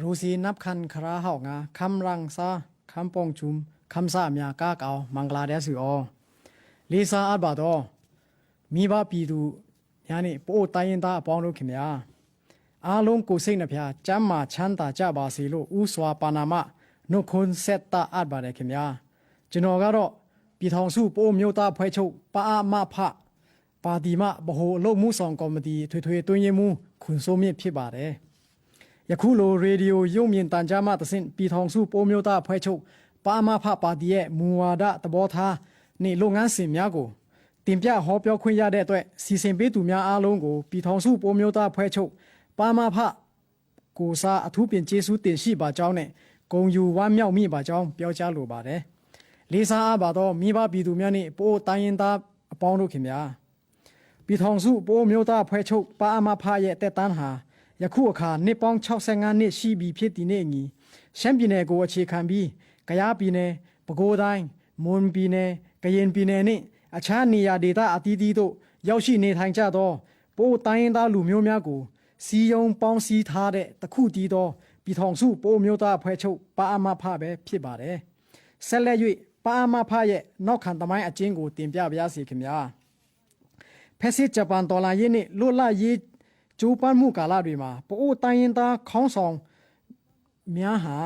รูซีนับคันคราเฮางาคำรังซาคำปองชุมคำสามียากาเกามังกลาเดสืออလီစာအဘတော့မိဘပြည်သူညာနေပို့တိုင်းရင်သားအပေါင်းတို့ခင်ဗျာအားလုံးကိုယ်စိတ်နှဖျားကျမ်းမာချမ်းသာကြပါစေလို့ဥစွာပါနာမနှုတ်ခွန်းဆက်တာအပ်ပါတယ်ခင်ဗျာကျွန်တော်ကတော့ပြည်ထောင်စုပို့မျိုးသားဖွဲ့ချုပ်ပါအမဖပါတီမဗဟိုအလုပ်မှုဆောင်ကော်မတီထွေထွေတွင်းရင်မှုခွန်စိုးမြင့်ဖြစ်ပါတယ် ယခုလိုရေဒီယိုရုပ်မြင်တန်ကြားမှသစဉ်ပြည်ထောင်စုပို့မျိုးသားဖွဲ့ချုပ်ပါအမဖပါတီရဲ့မူဝါဒသဘောထားနေလုပ်ငန်းစဉ်များကိုတင်ပြဟောပြောခွင့်ရတဲ့အတွက်စီစဉ်ပေးသူများအားလုံးကိုပြည်ထောင်စုပိုးမျိုးသားဖွဲ့ချုပ်ပါမဖကိုစားအထူးပင်ကျေးဇူးတင်ရှိပါကြောင်းနဲ့ဂုံယူဝမ်းမြောက်မိပါကြောင်းပြောကြားလိုပါတယ်။လေးစားအားပါတော့မိဘပြည်သူများနှင့်ပိုးတိုင်းရင်သားအပေါင်းတို့ခင်ဗျာပြည်ထောင်စုပိုးမျိုးသားဖွဲ့ချုပ်ပါမဖရဲ့တက်တန်းဟာ ယခုအခါနှစ်ပေါင်း65နှစ်ရှိပြီဖြစ်သည်နှင့်အညီရှမ်းပြည်နယ်ကိုအခြေခံပြီးကယားပြည်နယ်ပဲခူးတိုင်းမွန်ပြည်နယ်ကရင်ပြည်နယ်နှင့်အခြားနေရာဒေသအသီးသီးတို့ရောက်ရှိနေထိုင်ကြသောပိုးတိုင်းရင်းသားလူမျိုးများကိုစီယုံပေါင်းစည်းထားတဲ့တခုတည်းသောပြည်ထောင်စုပိုးမျိုးသားအဖွဲ့ချုပ်ပါအမဖပဲဖြစ်ပါတယ်။ဆက်လက်၍ပါအမဖရဲ့နောက်ခံသမိုင်းအကျဉ်းကိုတင်ပြပါရစေခင်ဗျာ။ဖက်စစ်ဂျပန်ဒေါ်လာရင်းနှင့်လွတ်လပ်ရေး ကျိုးပန်းမှုကာလတွေမှာပိုးတိုင်းရင်းသားခေါင်းဆောင်များဟာ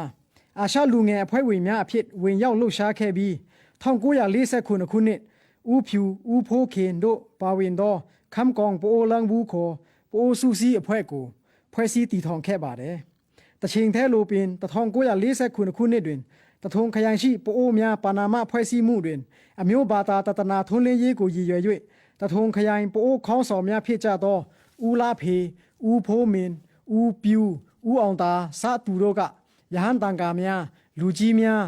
အာရှလူငယ်အဖွဲ့ဝင်များအဖြစ်ဝင်ရောက်လှုပ်ရှားခဲ့ပြီး1949ခုနှစ်ဦးဖြူဦးဖိုးခင်တို့ပါဝင်သောခမ်ကောင်ပိုလန်ဘူးခေါ်ပိုဆူစီအဖွဲ့ကိုဖွဲ့စည်းတည်ထောင်ခဲ့ပါတယ်။တချိန်ထဲလိုပင်1949ခုနှစ်တွင်တထုံခရိုင်ရှိပိုအိုများပါနာမဖွဲ့စည်းမှုတွင် အမျိုးဘာသာတတနာထွန်းလင်းရေးကိုရည်ရွယ်၍တထုံခရိုင်ပိုအိုခေါင်းဆောင်များဖြစ်ကြသော ဦးလာဖေဦးဖိုးမင်ဦးပြူဦးအောင်သာစသူတို့ကရဟန်းတန်ကာများလူကြီးများ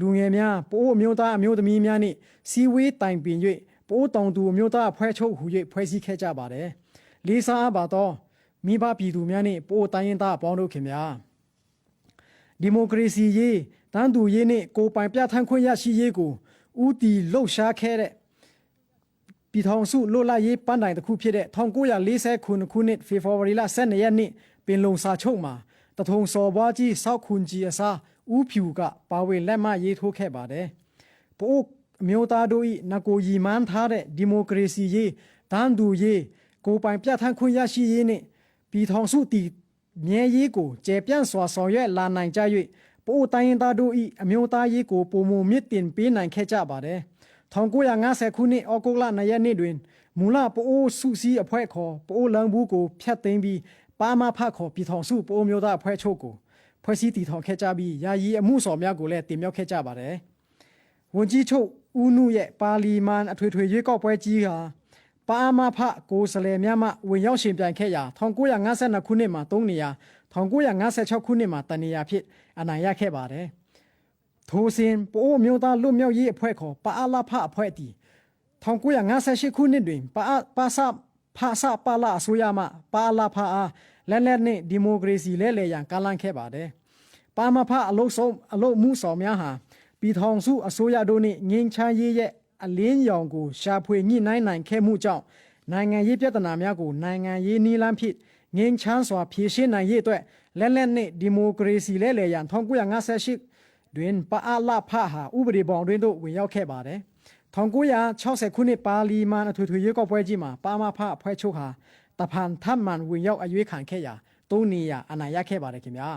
လူငယ်များပိုးအမျိုးသားအမျိုးသမီးများနှင့်စီဝေးတိုင်ပင်၍ပိုးတောင်သူအမျိုးသားအဖွဲ့ချုပ်ဟူ၍ဖွဲ့စည်းခဲ့ကြပါတယ်။လေးစားအပ်ပါတော့မိဘပြည်သူများနှင့်ပိုးတိုင်းရင်းသားအပေါင်းတို့ခင်ဗျာဒီမိုကရေစီရေးတန်းတူရေးနှင့်ကိုယ်ပိုင်ပြဋ္ဌာန်းခွင့်ရရှိရေးကိုဥတီလှုပ်ရှားခဲ့တဲ့ ပြည်ထောင်စုလွတ်လပ်ရေးပန်းတိုင်တစ်ခုဖြစ်တဲ့1940ခုနှစ်ဖေဖော်ဝါရီလ12ရက်နေ့ပင်လုံစာချုပ်မှာတထုံစော်ဘွားကြီးစောက်ခွန်ကြီးအစားဦးဖြူကပါဝင်လက်မှတ်ရေးထိုးခဲ့ပါတယ်။ပို့အမျိုးသားတို့၏နကိုရီမန်းထားတဲ့ဒီမိုကရေစီရေးတန်းတူရေးကိုပိုင်ပြဋ္ဌာန်းခွင့်ရရှိရေးနှင့်ပြည်ထောင်စုတည်မြဲရေးကိုကျေပြန့်စွာဆောင်ရွက်လာနိုင်ကြ၍ပို့တိုင်းရင်းသားတို့၏အမျိုးသားရေးကိုပုံမမြင့်တင်ပေးနိုင်ခဲ့ကြပါတယ်။ 1950ခုနှစ်ဩဂုတ်လ2ရက်နေ့တွင်မူလပိုးစုစည်းအဖွဲ့ခေါ်ပိုးလန်ဘူးကိုဖျက်သိမ်းပြီးပါမဖတ်ခေါ်ပြည်ထောင်စုပိုးမျိုးသားအဖွဲ့ချုပ်ကိုဖွဲ့စည်းတည်ထောင်ခဲ့ကြပြီးယာယီအမှုဆောင်များကိုလည်းတင်မြှောက်ခဲ့ကြပါတယ်။ဝန်ကြီးချုပ်ဦးနုရဲ့ပါလီမန်အထွေထွေရွေးကောက်ပွဲကြီးဟာပါမဖကိုစလဲများမှဝင်ရောက်ရှင်ပြိုင်ခဲ့ရာ1952ခုနှစ်မှာ3နေရာ1956ခုနှစ်မှာတနေရာဖြစ်အနိုင်ရခဲ့ပါတယ်။ ထိုစဉ်ပိုးမျိုးသားလွတ်မြောက်ရေးအဖွဲ့ခေါ်ပါအလာဖအဖွဲ့တီ1958ခုနှစ်တွင်ပါပါစဖာစပါလာအစိုးရမှပါလာဖာအားလက်လက်နှင့်ဒီမိုကရေစီလဲလှယ်ရန်ကမ်းလှမ်းခဲ့ပါတယ်။ပါမဖအလုဆုံးအလုမှုဆောင်များဟာပြည်ထောင်စုအစိုးရတို့နှင့်ငင်းချမ်းရေးရဲ့အလင်းရောင်ကိုရှာဖွေညှိနှိုင်းနိုင်ခဲ့မှုကြောင့်နိုင်ငံရေးပြဿနာများကိုနိုင်ငံရေးနည်းလမ်းဖြင့်ငင်းချမ်းစွာဖြေရှင်းနိုင်ရေးအတွက်လက်လက်နှင့်ဒီမိုကရေစီလဲလှယ်ရန်1958 တွင်ပါအလာဖဟာဥပဒေပေါင်းတွင်သို့ဝင်ရောက်ခဲ့ပါတယ်။1960ခုနှစ်ပါလီမန်အထွေထွေရွေးကောက်ပွဲကြီးမှာပါမဖအဖွဲ့ချုပ်ဟာတဖန်ထပ်မံဝင်ရောက်အရွေးခံခဲ့ရာသုံးနေရအနိုင်ရခဲ့ပါတယ်ခင်ဗျာ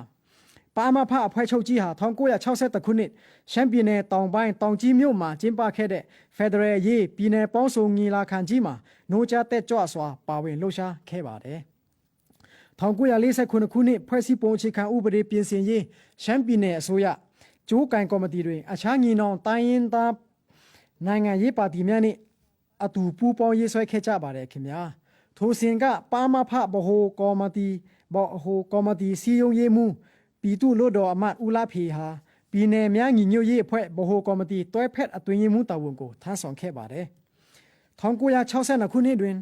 ပါမဖအဖွဲ့ချုပ်ကြီးဟာ1960ခုနှစ်ရှမ်းပြည်နယ်တောင်ပိုင်းတောင်ကြီးမြို့မှာကျင်းပခဲ့တဲ့ Federal ရေးပြည်နယ်ပေါင်းစုံညီလာခံကြီးမှာနှိုးကြားတက်ကြွစွာပါဝင်လှုပ်ရှားခဲ့ပါတယ်1949ခုနှစ်ဖွဲ့စည်းပုံအခြေခံဥပဒေပြင်ဆင်ရေးရှမ်းပြည်နယ်အစိုးရ ကျိုးကန်ကော်မတီတွင်အခြားညီနောင်တိုင်းရင်းသားနိုင်ငံရေးပါတီများနှင့်အတူပူးပေါင်းရေးဆွဲခဲ့ကြပါတယ်ခင်ဗျာ။ထိုစဉ်ကပါမဖဘဟိုကောမတီဘောဟိုကောမတီစီယုံရေးမှုပြည်သူ့လို့တော်အမတ်ဦးလာဖေဟာပြည်내များညီညွတ်ရေးအဖွဲ့ဘဟိုကောမတီတွဲဖက်အတွင်ရေးမှုတာဝန်ကိုထမ်းဆောင်ခဲ့ပါတယ်1962ခုနှစ်တွင်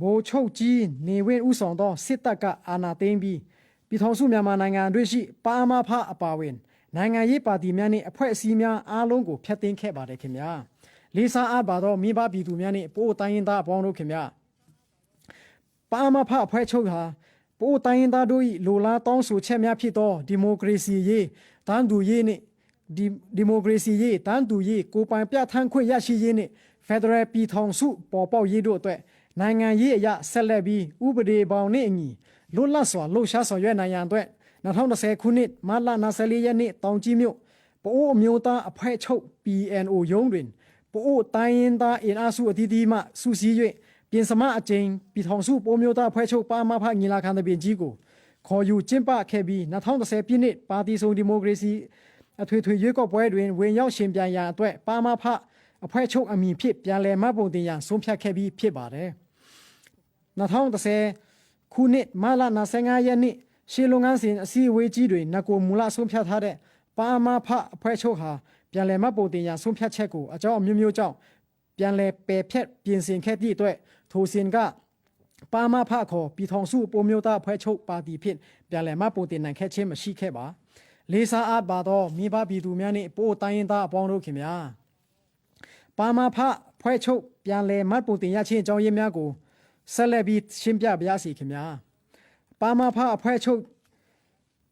ဗိုလ်ချုပ်ကြီးနေဝင်းဦးဆောင်သောစစ်တပ်ကအာဏာသိမ်းပြီးပြည်ထောင်စုမြန်မာနိုင်ငံတွင်ရှိပါမဖအပါဝင် နိုင်ငံရေးပါတီများနှင့်အဖွဲ့အစည်းများအားလုံးကိုဖျက်သိမ်းခဲ့ပါတယ်ခင်ဗျာလေးစားအားပါသောမိဘပြည်သူများနှင့်ပို့တိုင်းရင်းသားအပေါင်းတို့ခင်ဗျာပါမဖအဖွဲ့ချုပ်ဟာပို့တိုင်းရင်းသားတို့၏လိုလားတောင်းဆိုချက်များဖြစ်သောဒီမိုကရေစီရေးတန်းတူရေးနှင့်ဒီဒီမိုကရေစီရေးတန်းတူရေးကိုယ်ပိုင်ပြဋ္ဌာန်းခွင့်ရရှိရေးနှင့်ဖက်ဒရယ်ပြည်ထောင်စုပေါ်ပေါက်ရေးတို့အတွက်နိုင်ငံရေးအရဆက်လက်ပြီးဥပဒေပေါင်းနှင့်အညီလွတ်လပ်စွာလှုပ်ရှားဆောင်ရွက်နိုင်ရန်အတွက် 2020ခုနှစ်မတ်လ24ရက်နေ့တောင်ကြီးမြို့ပအိုးအမျိုးသားအဖွဲ့ချုပ် PNO ရုံးတွင်ပို့တိုင်းရင်သားအင်အားစုအသီးသီးမှစုစည်း၍ပြင်စမအကျဉ်ပြည်ထောင်စုပိုမျိုးသားဖွဲ့ချုပ်ပါမဖညီလာခံတပင်ကြီးကိုခေါ်ယူကျင်းပခဲ့ပြီး2010ပြည့်နှစ်ပါတီစုံဒီမိုကရေစီအထွေထွေရွေးကောက်ပွဲတွင်ဝင်ရောက်ရှင်ပြန်ရန်အတွက်ပါမဖအဖွဲ့ချုပ်အမည်ဖြင့်ပြန်လည်မှတ်ပုံတင်ရန်ဆုံးဖြတ်ခဲ့ပြီးဖြစ်ပါတယ်2010ခုနှစ်မလ25ရက်နေ့ ရှေလုံငန်းစဉ်အစည်းအဝေးကြီးတွင်နဂိုမူလဆုံးဖြတ်ထားတဲ့ပါမဖအဖွဲ့ချုပ်ဟာပြန်လည်မှတ်ပုံတင်ရန်ဆုံးဖြတ်ချက်ကိုအကြောင်းအမျိုးမျိုးကြောင့်ပြန်လည်ပယ်ဖျက်ပြင်ဆင်ခဲ့သည့်အတွက်ထိုစဉ်ကပါမဖခေါ်ပြည်ထောင်စုပုံမျိုးသားအဖွဲ့ချုပ်ပါတီဖြင့်ပြန်လည်မှတ်ပုံတင်နိုင်ခဲ့ခြင်းမရှိခဲ့ပါလေးစားအားပါသောမိဘပြည်သူများနှင့်ပို့တိုင်းရင်းသားအပေါင်းတို့ခင်ဗျာပါမဖဖွဲ့ချုပ်ပြန်လဲမှတ်ပုံတင်ရခြင်းအကြောင်းရင်းများကိုဆက်လက်ပြီးရှင်းပြပါရစီခင်ဗျာ ပါမဖအဖွဲ့ချုပ်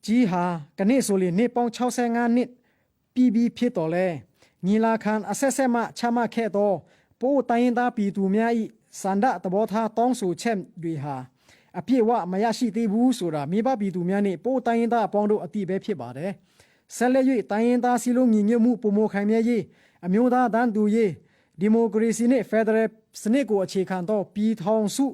ကြီးဟာကနေ့ဆိုရင်နေ့ပေါင်း65နှစ်ပြည်ပြီးဖြစ်တော်လဲညီလာခံအဆက်ဆက်မှချမှတ်ခဲ့သောပို့တိုင်းရင်းသားပြည်သူများ၏စန္ဒသဘောထားတောင်းဆိုချက်တွေဟာအပြည့်အဝမရရှိသေးဘူးဆိုတာမိဘပြည်သူများနှင့်ပို့တိုင်းရင်းသားအပေါင်းတို့အတိပဲဖြစ်ပါတယ်ဆက်လက်၍တိုင်းရင်းသားစီလုံးညီညွတ်မှုပုံမခိုင်မြဲရေးအမျိုးသားတန်းတူရေးဒီမိုကရေစီနှင့်ဖက်ဒရယ်စနစ်ကိုအခြေခံသောပြည်ထောင်စု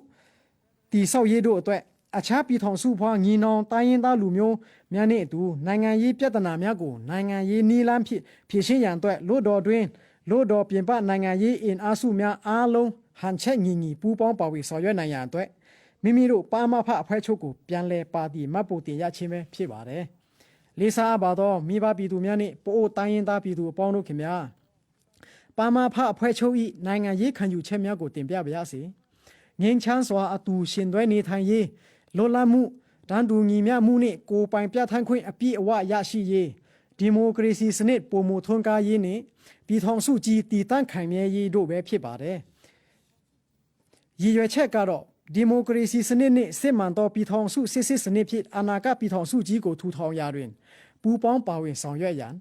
တည်ဆောက်ရေးတို့အတွက် အခြားပြည်ထောင်စုဖွားညီနောင်တိုင်းရင်းသားလူမျိုးများနှင့်အတူနိုင်ငံရေးပြဿနာများကိုနိုင်ငံရေးနည်းလမ်းဖြင့်ဖြေရှင်းရန်အတွက်လို့တော်တွင်လို့တော်ပြင်ပနိုင်ငံရေးအင်အားစုများအားလုံးဟန်ချက်ညီညီပူးပေါင်းပါဝင်ဆောင်ရွက်နိုင်ရန်အတွက်မိမိတို့ပါမဖအဖွဲ့ချုပ်ကိုပြန်လည်ပါတီမှတ်ပို့တင်ရခြင်းပဲဖြစ်ပါတယ်။လေးစားပါသောမိဘပြည်သူများနှင့်ပို့တိုင်းရင်းသားပြည်သူအပေါင်းတို့ခင်ဗျာ။ပါမဖအဖွဲ့ချုပ်၏နိုင်ငံရေးခံယူချက်များကိုတင်ပြပါရစေ။ငင်းချမ်းစွာအတူရှင်သွဲနေထိုင်ရေး လွတ်လပ်မှုတန်းတူညီမျှမှုနှင့်ကိုယ်ပိုင်ပြဋ္ဌာန်းခွင့်အပြည့်အဝရရှိရေးဒီမိုကရေစီစနစ်ပုံမထွန်းကားရေးနှင့်ပြည်ထောင်စုကြီးတည်တံ့ခိုင်မြဲရေးတို့ပဲဖြစ်ပါတယ်။ရည်ရွယ်ချက်ကတော့ဒီမိုကရေစီစနစ်နှင့်စစ်မှန်သောပြည်ထောင်စုစစ်စစ်စနစ်ဖြင့်အာဏာကပြည်ထောင်စုကြီးကိုထူထောင်ရာတွင်ပူးပေါင်းပါဝင်ဆောင်ရွက်ရန်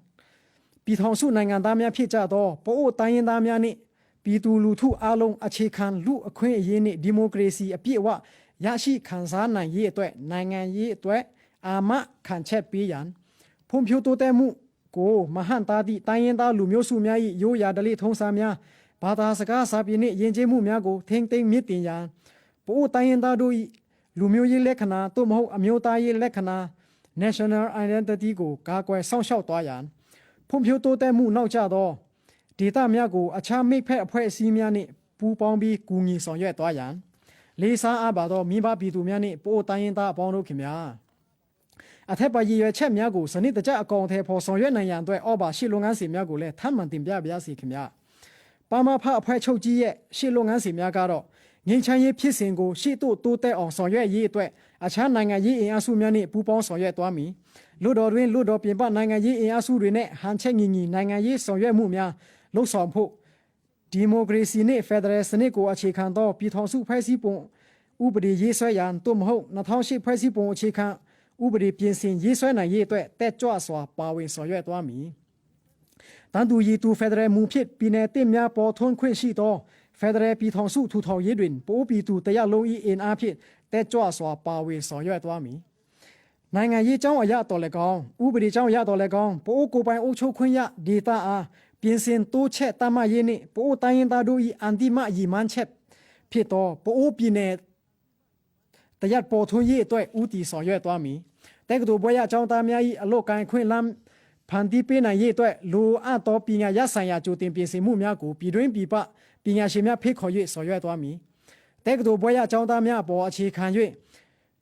ပြည်ထောင်စုနိုင်ငံသားများဖြစ်ကြသောပို့အိုတိုင်းရင်းသားများနှင့်ပြည်သူလူထုအလုံးအခြေခံလူအခွင့်အရေးနှင့်ဒီမိုကရေစီအပြည့်အဝ ရရှိခံစားနိုင်ရေးအတွက်နိုင်ငံရေးအတွက်အာမခံချက်ပေးရန်ဖွံ့ဖြိုးတိုးတက်မှုကိုမဟန်တာသည့်တိုင်းရင်းသားလူမျိုးစုများ၏ရိုးရာဓလေ့ထုံးစံများဘာသာစကားစာပေနှင့်ယဉ်ကျေးမှုများကိုထိမ့်သိမ်းမြင့်တင်ရန်ပို့တိုင်းရင်းသားတို့၏လူမျိုးရေးလက္ခဏာသို့မဟုတ်အမျိုးသားရေးလက္ခဏာ national identity ကိုကာကွယ်စောင့်ရှောက်သွားရန်ဖွံ့ဖြိုးတိုးတက်မှုနောက်ကျသောဒေသများကိုအခြားမိတ်ဖက်အဖွဲ့အစည်းများနှင့်ပူးပေါင်းပြီးကူညီဆောင်ရွက်သွားရန် လေးစားအားပါသောမိဘပြည်သူများနှင့်ပို့တိုင်းရင်းသားအပေါင်းတို့ခင်ဗျာအထက်ပါရည်ရွယ်ချက်များကိုစနစ်တကျအကောင်အထည်ဖော်ဆောင်ရွက်နိုင်ရန်အတွက်အော်ပါရှေ့လုပ်ငန်းစဉ်များကိုလည်းထပ်မံတင်ပြပါရစေခင်ဗျာပါမဖအဖွဲ့ချုပ်ကြီးရဲ့ရှေ့လုပ်ငန်းစဉ်များကတော့ငင်းချမ်းရေးဖြစ်စဉ်ကိုရှေ့သို့တိုးတက်အောင်ဆောင်ရွက်ရေးအတွက်အခြားနိုင်ငံရေးအင်အားစုများနှင့်ပူးပေါင်းဆောင်ရွက်သွားမည်လူတော်တွင်လူတော်ပြင်ပနိုင်ငံရေးအင်အားစုတွေနဲ့ဟန်ချက်ညီညီနိုင်ငံရေးဆောင်ရွက်မှုများလှုပ်ဆောင်ဖို့ ဒီမိုကရေစီနှင့်ဖက်ဒရယ်စနစ်ကိုအခြေခံသောပြည်ထောင်စုဖွဲ့စည်းပုံဥပဒေရေးဆွဲရန်သို့မဟုတ်2008ဖွဲ့စည်းပုံအခြေခံဥပဒေပြင်ဆင်ရေးဆွဲနိုင်ရေးအတွက်တက်ကြွစွာပါဝင်ဆောင်ရွက်သွားမည်။တန်တူရီတူဖက်ဒရယ်မူဖြစ်ပြည်내တင့်များပေါ်ထွန်းခွင့်ရှိသောဖက်ဒရယ်ပြည်ထောင်စုထူထောင်ရေးတွင်ပိုးပြည်သူတရားလုံး၏အင်အားဖြင့်တက်ကြွစွာပါဝင်ဆောင်ရွက်သွားမည်။နိုင်ငံရေးကြောင်းအရတော်လည်းကောင်းဥပဒေကြောင်းအရတော်လည်းကောင်းပိုးကိုပိုင်အုပ်ချုပ်ခွင့်ရဒေတာအား ပြင်ဆင်တိုးချက်တမရေးနှင့်ပိုးတိုင်းရင်းသားတို့၏အန်တိမအီမန်ချက်ဖြစ်သောပိုးပြည်내တရက်ပေါ်ထွန်းရေးအတွက်ဦးတည်ဆောင်ရွက်သွားမည်တက္ကသိုလ်ဘွဲရအကြောင်းသားများ၏အလို့ကန်ခွင့်လမ်းဖန်တီးပေးနိုင်ရေးအတွက်လိုအပ်သောပညာရဆိုင်ရာကြိုတင်ပြင်ဆင်မှုများကိုပြည်တွင်းပြည်ပပညာရှင်များဖိတ်ခေါ်၍ဆောင်ရွက်သွားမည်တက္ကသိုလ်ဘွဲရအကြောင်းသားများအပေါ်အခြေခံ၍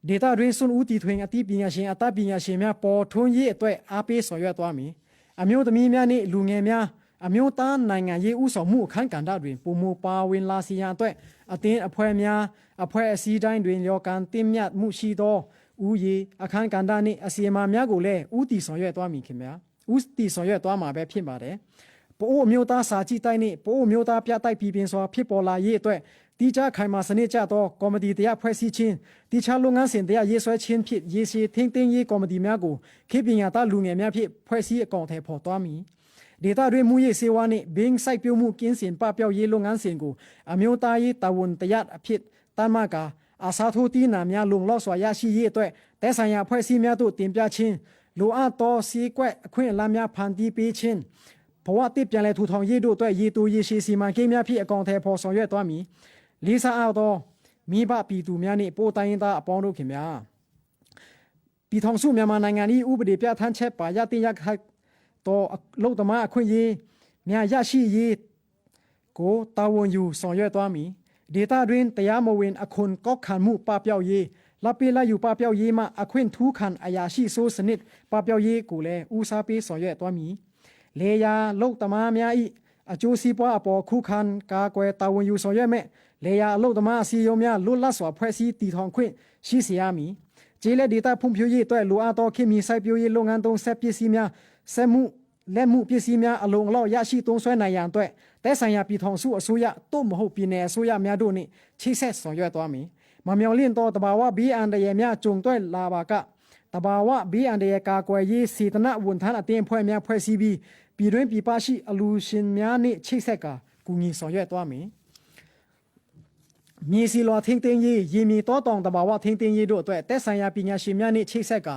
ဒေတာတွင်စွန့်ဦးတည်ထွင်အသိပညာရှင်အတတ်ပညာရှင်များပေါ်ထွန်းရေးအတွက်အားပေးဆောင်ရွက်သွားမည်အမျိုးသမီးများနှင့်လူငယ်များ အမျိုးသားနိုင်ငံရေးဥဆောင်မှုအခမ်းကဏ္ဍတွင်ပုံမပါဝင်လာစီရန်အတွက်အသင်းအဖွဲ့များအဖွဲ့အစည်းတိုင်းတွင်ရောကန်တင်မြတ်မှုရှိသောဥယေအခမ်းကဏ္ဍနှင့်အစီအမံများကိုလည်းဥတီဆောင်ရွက်သွားမည်ခင်ဗျာဥတီဆောင်ရွက်သွားမှာပဲဖြစ်ပါတယ်ပိုးအမျိုးသားစာကြည့်တိုက်နှင့်ပိုးအမျိုးသားပြတိုက်ပြည်ပင်စွာဖြစ်ပေါ်လာရေးအတွက်တိကျခိုင်မာစနစ်ကျသောကော်မတီတရားဖွဲ့စည်းခြင်းတိကျလုပ်ငန်းစဉ်တရားရေးဆွဲခြင်းဖြင့်ရေရှည်ထင်းထင်းရေးကော်မတီများကိုခေတ်ပညာသားလူငယ်များဖြင့်ဖွဲ့စည်းအကောင့်ထဲပေါ်သွားမည် ဒေတာတွင်မူရေးစေဝါနှင့်ဘင်းဆိုင်ပြုံးမှုကင်းစင်ပပျောက်ရေးလုပ်ငန်းစဉ်ကိုအမျိုးသားရေးတာဝန်တရားအဖြစ်တမ်းမကာအာစာထိုတီနာများလုံလောက်စွာရရှိရေးအတွက်တဲဆိုင်ရာဖွဲ့စည်းများသို့တင်ပြခြင်းလိုအပ်သောစီးကွက်အခွင့်အလမ်းများဖန်တီးပေးခြင်းဘဝတစ်ပြန်လဲထူထောင်ရေးတို့အတွက်ရေတူရေရှည်စီမံကိန်းများဖြင့်အကောင့်ထဲပေါ်ဆောင်ရွက်သွားမည်လေးစားအောင်သောမိဘပြည်သူများနှင့်ပို့တိုင်းရင်းသားအပေါင်းတို့ခင်ဗျာပြည်ထောင်စုမြန်မာနိုင်ငံ၏ဥပဒေပြဋ္ဌာန်းချက်ပါရတင်ရခို က်သောအလုတ်သမားအခွင့်အရေးများရရှိရေးကိုတာဝန်ယူဆောင်ရွက်သွားမည်ဒေတာတွင်တရားမဝင်အခွန်ကောက်ခံမှုပပျောက်ရေးလပ်ပေလာယူပပျောက်ရေးမှအခွင့်ထူးခံအရာရှိဆိုးစနစ်ပပျောက်ရေးကိုလည်းဦးစားပေးဆောင်ရွက်သွားမည်လေယာလုတ်သမားများ၏အကျိုးစီးပွားအပေါ်ခုခံကာကွယ်တာဝန်ယူဆောင်ရွက်မဲ့လေယာအလုတ်သမားအစီအရုံးများလွတ်လပ်စွာဖွဲ့စည်းတည်ထောင်ခွင့်ရှိစေရမည်ကျေးလက်ဒေတာဖွံ့ဖြိုးရေးအတွက်လိုအပ်သောခေတ်မီစိုက်ပျိုးရေးလုပ်ငန်းသုံးဆက်ပစ္စည်းများ ဆက်မှုလက်မှုပစ္စည်းများအလုံးအလောက်ရရှိသုံးစွဲနိုင်ရန်အတွက်တဲဆိုင်ရာပြည်ထောင်စုအစိုးရတို့မဟုတ်ပြည်내အစိုးရများတို့နှင့်ချိတ်ဆက်ဆောင်ရွက်သွားမည်မမြောင်လင့်သောတဘာဝဘီအန်တရယ်များကြုံတွဲလာပါကတဘာဝဘေးအန္တရာယ်ကာကွယ်ရေးစေတနာဝန်ထမ်းအသင်းအဖွဲ့များဖွဲ့စည်းပြီးပြည်တွင်းပြည်ပရှိအလူရှင်များနှင့်ချိတ်ဆက်ကကူညီဆောင်ရွက်သွားမယ်။မြေစီလွာထင်းတင်းရေးရေမြေတောတောင်တဘာဝထင်းတင်းရေးတို့အတွက်တက်ဆိုင်ရာပညာရှင်များနှင့်ချိတ်ဆက်က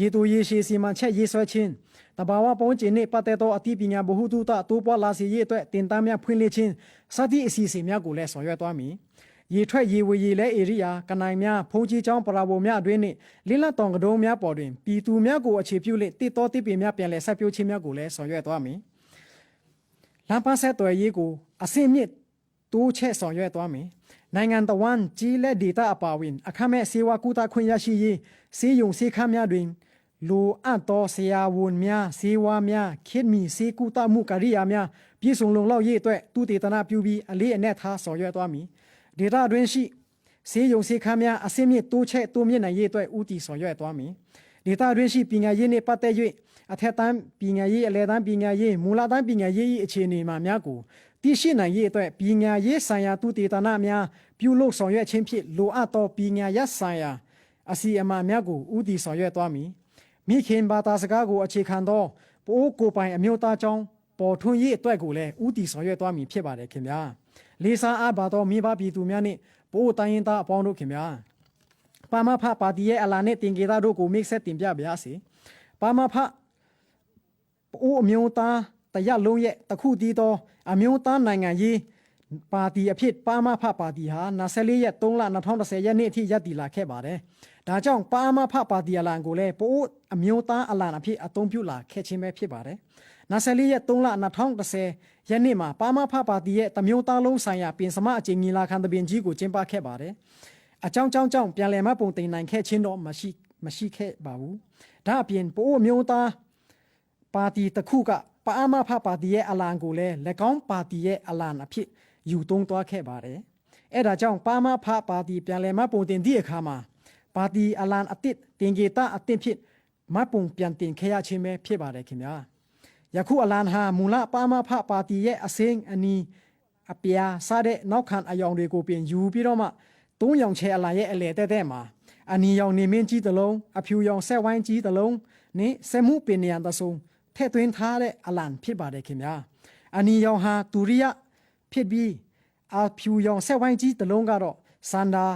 ရေတူရေရှည်စီမံချက်ရေးဆွဲခြင်းတဘာဝပုံကျင်နှင့်ပတ်သက်သောအသိပညာဗဟုသုတတိုးပွားလာစေရေးအတွက်တင်တမ်းများဖွင့်လှစ်ခြင်းစသည့်အစီအစဉ်များကိုလည်းဆောင်ရွက်သွားမည်။ရေထွက်ရေဝေရေလဲဧရိယာကနိုင်များဖုန်ကြီးချောင်းပရာဘုံများအတွင်းနှင့်လိလတ်တောင်ကတုံးများပေါ်တွင်ပြည်သူများကိုအခြေပြုလင့်တစ်တော်တစ်ပင်များပြန်လည်ဆက်ပြုခြင်းများကိုလည်းဆောင်ရွက်သွားမည်လမ်းပန်းဆက်သွယ်ရေးကိုအစင်းမြင့်တိုးချက်ဆောင်ရွက်သွားမည်နိုင်ငံတော်ဝန်ကြီးလက်ဒေတာအပါဝင်အခမဲ့စေဝါကူတာခွင့်ရရှိရေးစေယုံစေခမ်းများတွင် လိုအပ်သောဆရာဝန်များစေဝါများခေတ်မီစေကူတာမှုကရိယာများပြည်စုံလုံလောက်ရေးအတွက်သူတေသနာပြုပြီးအလေးအနက်ထားဆောင်ရွက်သွားမည်ဒေတာတွင်ရှိစေယုံစေခမ်းများအစင်းမြင့်တိုးချက်တိုးမြင့်နိုင်ရေးအတွက်ဥတီဆောင်ရွက်သွားမည်ဒေတာတွင်ရှိပညာရေးနှင့်ပတ်သက်၍အထက်တန်းပညာရေးအလယ်တန်းပညာရေးမူလတန်းပညာရေး၏အခြေအနေမှာများကိုတည်ရှိနိုင်ရေးအတွက်ပညာရေးဆိုင်ရာသူတေသနာများပြုလုပ်ဆောင်ရွက်ခြင်းဖြင့်လိုအပ်သောပညာရပ်ဆိုင်ရာအစီအမံများကိုဥတီဆောင်ရွက်သွားမည် မိခင်ဘာသာစကားကိုအခြေခံသောပိုးကိုပိုင်အမျိုးသားကြောင်းပေါ်ထွန်းရေးအတွက်ကိုလည်းဥတီဆောင်ရွက်သွားမည်ဖြစ်ပါတယ်ခင်ဗျာလေးစားအားပါသောမိဘပြည်သူများနှင့်ပိုးတိုင်းရင်းသားအပေါင်းတို့ခင်ဗျာပါမဖပါတီရဲ့အလာနဲ့တင်ကေတာတို့ကိုမိတ်ဆက်တင်ပြပါရစေပါမဖပိုးအမျိုးသားတရလုံးရဲ့တခုတည်းသောအမျိုးသားနိုင်ငံရေးပါတီအဖြစ်ပါမဖပါတီဟာ24ရက်3လ2010ရက်နေ့အထိရပ်တည်လာခဲ့ပါတယ် ဒါကြောင့်ပါမဖပါတီအလံကိုလည်းပိုးအမျိုးသားအလံအဖြစ်အသုံးပြုလာခဲ့ခြင်းပဲဖြစ်ပါတယ်24ရက်3လ2010ရက်နေ့မှာပါမဖပါတီရဲ့တမျိုးသားလုံးဆိုင်ရာပြင်စမအကြိမ်ညီလာခံတပင်ကြီးကိုကျင်းပခဲ့ပါတယ်။အကြောင်းကြောင်းကြောင့်ပြန်လည်မပုံတင်နိုင်ခဲ့ခြင်းတော့မရှိမရှိခဲ့ပါဘူး။ဒါအပြင်ပိုးမျိုးသားပါတီတစ်ခုကပါမဖပါတီရဲ့အလံကိုလည်း၎င်းပါတီရဲ့အလံအဖြစ်ယူသုံးသွားခဲ့ပါတယ်။အဲဒါကြောင့်ပါမဖပါတီပြန်လည်မပုံတင်သည့်အခါမှာ ပါတီအလံအတစ်တင်ကြေတာအတစ်ဖြစ်မပုံပြန်တင်ခဲ့ရခြင်းပဲဖြစ်ပါတယ်ခင်ဗျာ။ယခုအလန်ဟာမူလပါမဖပါတီရဲ့အစင်းအနီးအပြာစားတဲ့နောက်ခံအယောင်တွေကိုပြင်ယူပြီးတော့မှသုံးယောင်ချဲအလာရဲ့အလေတဲ့တဲ့မှာအနီရောင်နေမင်းကြီးတစ်လုံးအဖြူရောင်ဆက်ဝိုင်းကြီးတစ်လုံးနဲ့ဆက်မှုပင်နေရန်တဆုံထည့်သွင်းထားတဲ့အလံဖြစ်ပါတယ်ခင်ဗျာအနီရောင်ဟာဒူရိယဖြစ်ပြီးအဖြူရောင်ဆက်ဝိုင်းကြီးတစ်လုံးကတော့စန္ဒာ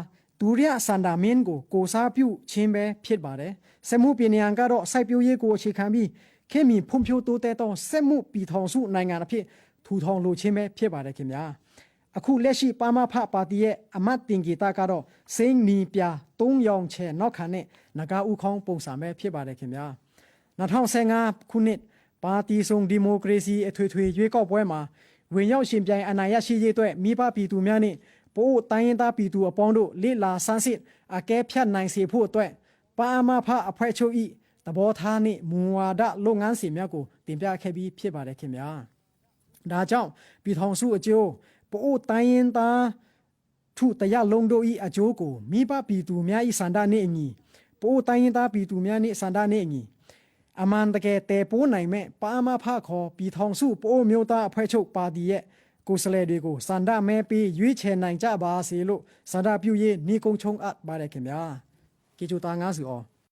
ဒူရိယစန္ဒာမင်းကိုကိုစားပြုခြင်းပဲဖြစ်ပါတယ်ဆက်မှုပင်နေရန်ကတော့စိုက်ပျိုးရေးကိုအခြေခံပြီးခေတ်မီဖွံ့ဖြိုးတိုးတက်သောစက်မှုပြည်ထောင်စုနိုင်ငံအဖြစ်ထူထောင်လိုခြင်းပဲဖြစ်ပါတယ်ခင်ဗျာအခုလက်ရှိပါမဖပါတီရဲ့အမတ်တင်ဂီတာကတော့စိန်နီပြ၃ရောင်ချဲနောက်ခံနဲ့နဂါဥခေါင်းပုံစံပဲဖြစ်ပါတယ်ခင်ဗျာ2015ခုနှစ်ပါတီဆောင်ဒီမိုကရေစီအထွေထွေရွေးကောက်ပွဲမှာဝင်ရောက်ရှင်ပြိုင်အနိုင်ရရှိရေးအတွက်မိဘပြည်သူများနဲ့ ပို့တိုင်းရင်းသားပြည်သူအပေါင်းတို့လိလာဆန်းစစ်အကဲဖြတ်နိုင်စေဖို့အတွက်ပါမဖအဖွဲ့ချုပ်၏သဘောထားနှင့်မူဝါဒလုပ်ငန်းစဉ်များကိုတင်ပြခဲ့ပြီးဖြစ်ပါတယ်ခင်ဗျာဒါကြောင့်ပြည်ထောင်စုအကျိုးပို့တိုင်းရင်သားထုတရားလုံးတို့၏အကျိုးကိုမိဘပြည်သူများ၏စန္ဒနှင့်အညီပို့တိုင်းရင်သားပြည်သူများနှင့်စန္ဒနှင့်အညီအမှန်တကယ်တည်ပိုးနိုင်မဲ့ပါမဖခေါ်ပြည်ထောင်စုပို့မျိုးသားအဖွဲ့ချုပ်ပါတီရဲ့ ကိုယ်စားလှယ်တွေကိုစန္ဒမဲပေးရွေးချယ်နိုင်ကြပါစေလို့စန္ဒပြုရေးနေကုံချုံအပ်ပါတယ်ခင်ဗျာကေချိုတာငါစုအောင်